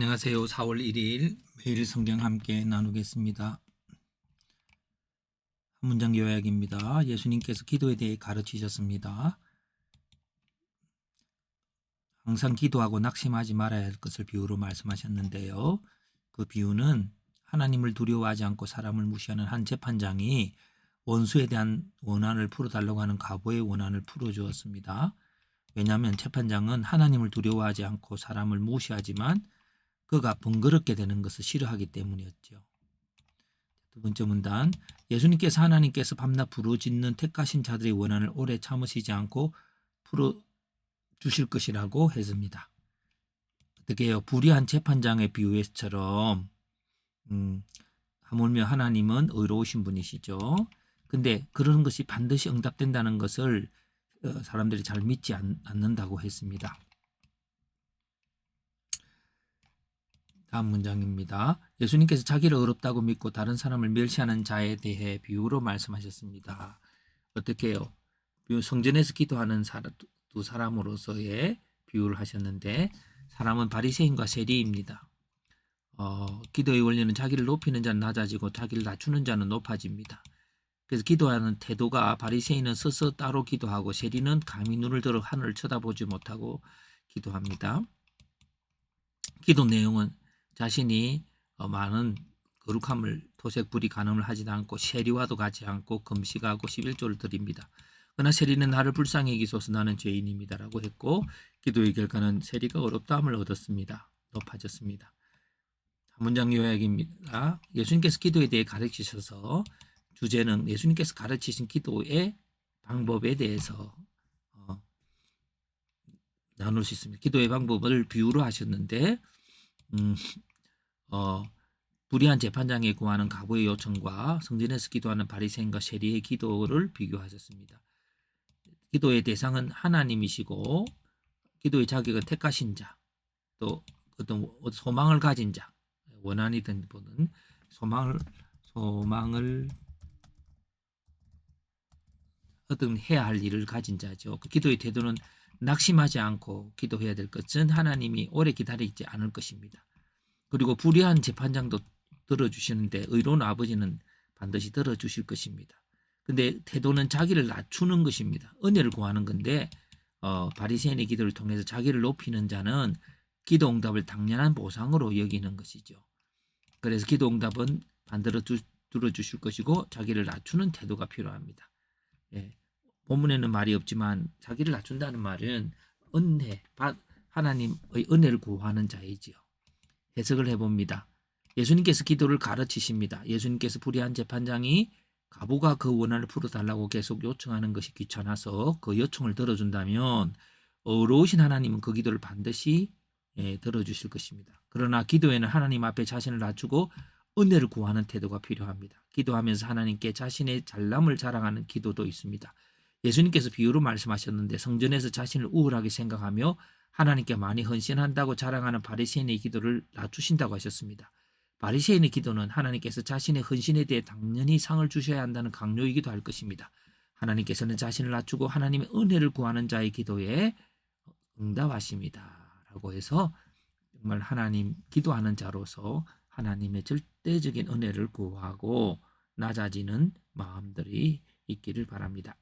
안녕하세요. 4월 1일 매일 성경 함께 나누겠습니다. 한 문장 요약입니다. 예수님께서 기도에 대해 가르치셨습니다. 항상 기도하고 낙심하지 말아야 할 것을 비유로 말씀하셨는데요. 그 비유는 하나님을 두려워하지 않고 사람을 무시하는 한 재판장이 원수에 대한 원한을 풀어달라고 하는 가보의 원한을 풀어주었습니다. 왜냐하면 재판장은 하나님을 두려워하지 않고 사람을 무시하지만 그가 번거롭게 되는 것을 싫어하기 때문이었죠. 두 번째 문단 예수님께서 하나님께서 밤낮 부르짖는 택하신 자들의 원한을 오래 참으시지 않고 풀어 주실 것이라고 했습니다. 어떻게 요? 불의한 재판장의 비유에서처럼 음, 하물며 하나님은 의로우신 분이시죠. 근데 그런 것이 반드시 응답된다는 것을 어, 사람들이 잘 믿지 않, 않는다고 했습니다. 다음 문장입니다. 예수님께서 자기를 어렵다고 믿고 다른 사람을 멸시하는 자에 대해 비유로 말씀하셨습니다. 어떻게 해요? 성전에서 기도하는 사람, 두 사람으로서의 비유를 하셨는데 사람은 바리새인과 세리입니다. 어, 기도의 원리는 자기를 높이는 자는 낮아지고 자기를 낮추는 자는 높아집니다. 그래서 기도하는 태도가 바리새인은 서서 따로 기도하고 세리는 감히 눈을 들어 하늘을 쳐다보지 못하고 기도합니다. 기도 내용은 자신이 어, 많은 거룩함을 토색불이 간음을 하지 않고 세리와도 가지 않고 금식하고 11조를 드립니다. 그러나 세리는 나를 불쌍히 여기소서 나는 죄인입니다라고 했고 기도의 결과는 세리가 어렵다함을 얻었습니다. 높아졌습니다. 문장 요약입니다. 예수님께서 기도에 대해 가르치셔서 주제는 예수님께서 가르치신 기도의 방법에 대해서 어, 나눌 수 있습니다. 기도의 방법을 비유로 하셨는데 음, 어, 불의한 재판장에 구하는 가부의 요청과 성전에서 기도하는 바리새인과 세리의 기도를 비교하셨습니다. 기도의 대상은 하나님이시고 기도의 자격은 택하신 자, 또 어떤 소망을 가진 자, 원한이 든 분은 소망을 소망을 어떤 해야 할 일을 가진 자죠. 그 기도의 태도는 낙심하지 않고 기도해야 될 것은 하나님이 오래 기다리지 않을 것입니다. 그리고 불의한 재판장도 들어주시는데 의로운 아버지는 반드시 들어주실 것입니다. 근데 태도는 자기를 낮추는 것입니다. 은혜를 구하는 건데 어, 바리새인의 기도를 통해서 자기를 높이는 자는 기도 응답을 당연한 보상으로 여기는 것이죠. 그래서 기도 응답은 반대로 들어주실 것이고 자기를 낮추는 태도가 필요합니다. 예. 본문에는 말이 없지만 자기를 낮춘다는 말은 은혜, 하나님의 은혜를 구하는 자이지요. 해석을 해봅니다. 예수님께서 기도를 가르치십니다. 예수님께서 불의한 재판장이 가부가 그 원한을 풀어달라고 계속 요청하는 것이 귀찮아서 그 요청을 들어준다면 어려우신 하나님은 그 기도를 반드시 예, 들어주실 것입니다. 그러나 기도에는 하나님 앞에 자신을 낮추고 은혜를 구하는 태도가 필요합니다. 기도하면서 하나님께 자신의 잘남을 자랑하는 기도도 있습니다. 예수님께서 비유로 말씀하셨는데 성전에서 자신을 우월하게 생각하며 하나님께 많이 헌신한다고 자랑하는 바리새인의 기도를 낮추신다고 하셨습니다. 바리새인의 기도는 하나님께서 자신의 헌신에 대해 당연히 상을 주셔야 한다는 강요이기도 할 것입니다. 하나님께서는 자신을 낮추고 하나님의 은혜를 구하는 자의 기도에 응답하십니다. 라고 해서 정말 하나님 기도하는 자로서 하나님의 절대적인 은혜를 구하고 낮아지는 마음들이 있기를 바랍니다.